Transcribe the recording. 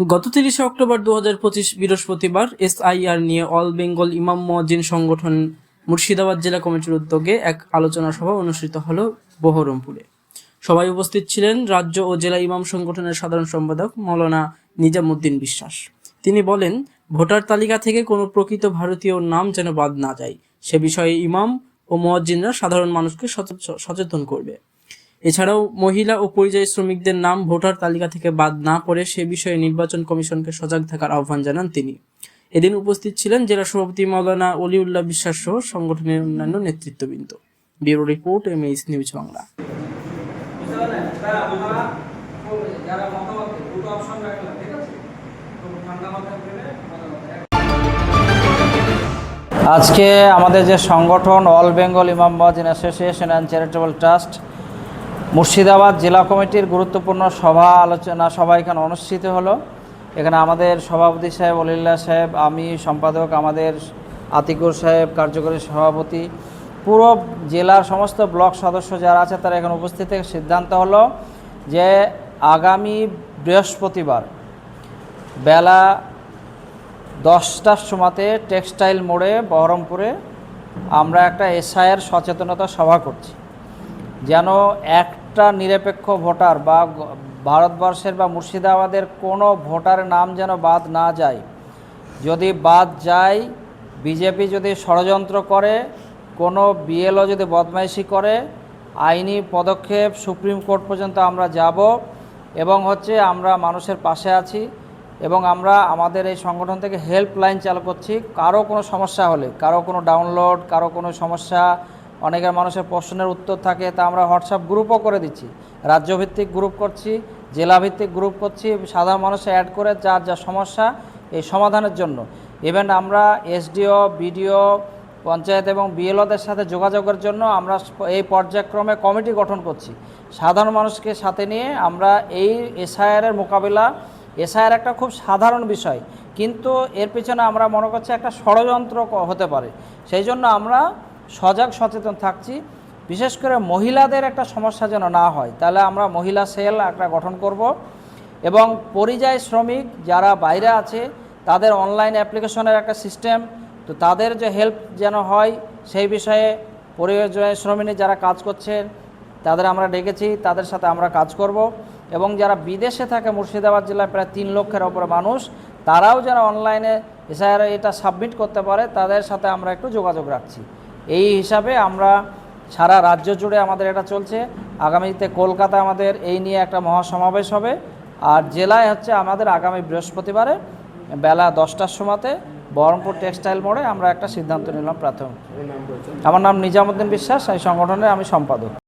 গত তিরিশে অক্টোবর দু হাজার পঁচিশ বৃহস্পতিবার এসআইআর নিয়ে অল বেঙ্গল ইমাম মজিন সংগঠন মুর্শিদাবাদ জেলা কমিটির উদ্যোগে এক আলোচনা সভা অনুষ্ঠিত হলো বহরমপুরে। সবাই উপস্থিত ছিলেন রাজ্য ও জেলা ইমাম সংগঠনের সাধারণ সম্পাদক মৌলানা নিজামুদ্দিন বিশ্বাস। তিনি বলেন, ভোটার তালিকা থেকে কোনো প্রকৃত ভারতীয় নাম যেন বাদ না যায়। সে বিষয়ে ইমাম ও মুয়াজ্জিনরা সাধারণ মানুষকে সচেত- সচেতন করবে। এছাড়াও মহিলা ও পরিযায়ী শ্রমিকদের নাম ভোটার তালিকা থেকে বাদ না পড়ে সে বিষয়ে নির্বাচন কমিশনকে সজাগ থাকার আহ্বান জানান তিনি এদিন উপস্থিত ছিলেন জেলা সভাপতি মৌলানা অলিউল্লাহ বিশ্বাস সহ সংগঠনের অন্যান্য নেতৃত্ববৃন্দ bureau report M H news Bangla. আজকে আমাদের যে সংগঠন, all Bengal imam association and charitable trust Murshidabad জেলা কমিটির গুরুত্বপূর্ণ সভা আলোচনা সভা এখানে অনুষ্ঠিত হলো। এখানে আমাদের সভাপতি সাহেব অলিল্লা সাহেব, আমি, সম্পাদক আমাদের আতিকুর সাহেব, কার্যকরী সভাপতি, পুরো জেলার সমস্ত ব্লক সদস্য যারা আছে তারা এখানে উপস্থিত থেকে সিদ্ধান্ত হলো যে আগামী বৃহস্পতিবার বেলা দশটার সময়তে টেক্সটাইল মোড়ে বহরমপুরে আমরা একটা এসআইয়ের সচেতনতা সভা করছি। যেন একটা নিরপেক্ষ ভোটার বা ভারতবর্ষের বা মুর্শিদাবাদের কোনো ভোটারের নাম যেন বাদ না যায়। যদি বাদ যায়, বিজেপি যদি ষড়যন্ত্র করে, কোনো বিএলও যদি বদমাইশি করে, আইনি পদক্ষেপ সুপ্রিম কোর্ট পর্যন্ত আমরা যাব এবং হচ্ছে আমরা মানুষের পাশে আছি এবং আমরা আমাদের এই সংগঠন থেকে হেল্পলাইন চালু করছি। কারও কোনো সমস্যা হলে, কারও কোনো ডাউনলোড কারও কোনো সমস্যা অনেকের মানুষের প্রশ্নের উত্তর থাকে, তা আমরা হোয়াটসঅ্যাপ গ্রুপও করে দিচ্ছি। রাজ্যভিত্তিক গ্রুপ করছি, জেলাভিত্তিক গ্রুপ করছি, সাধারণ মানুষে অ্যাড করে যার যা সমস্যা এই সমাধানের জন্য। ইভেন আমরা এসডিও বিডিও পঞ্চায়েত এবং বিএলওদের সাথে যোগাযোগের জন্য আমরা এই পর্যায়ক্রমে কমিটি গঠন করছি। সাধারণ মানুষকে সাথে নিয়ে আমরা এই এসআইআরের মোকাবিলা এসআইআর একটা খুব সাধারণ বিষয়, কিন্তু এর পিছনে আমরা মনে করছি একটা ষড়যন্ত্র হতে পারে। সেই জন্য আমরা সজাগ, সচেতন থাকছি। বিশেষ করে মহিলাদের একটা সমস্যা যেন না হয়, তাহলে আমরা মহিলা সেল একটা গঠন করব। এবং পরিযায়ী শ্রমিক যারা বাইরে আছে, তাদের অনলাইন অ্যাপ্লিকেশনের একটা সিস্টেম তো তাদের যে হেল্প যেন হয়, সেই বিষয়ে পরিযায়ী শ্রমিক যারা কাজ করছেন, তাদের আমরা ডেকেছি, তাদের সাথে আমরা কাজ করব। এবং যারা বিদেশে থাকে, মুর্শিদাবাদ জেলায় প্রায় তিন লক্ষের ওপরে মানুষ, তারাও যেন অনলাইনে এসআইআর এটা সাবমিট করতে পারে, তাদের সাথে আমরা একটু যোগাযোগ রাখছি। এই হিসাবে আমরা সারা রাজ্য জুড়ে আমাদের এটা চলছে। আগামীতে কলকাতা আমাদের এই নিয়ে একটা মহাসমাবেশ হবে। আর জেলায় হচ্ছে আমাদের আগামী বৃহস্পতিবারে বেলা দশটার সময়তে বহরমপুর টেক্সটাইল মোড়ে আমরা একটা সিদ্ধান্ত নিলাম প্রাথমিক। আমার নাম নিজামুদ্দিন বিশ্বাস এই সংগঠনের আমি সম্পাদক।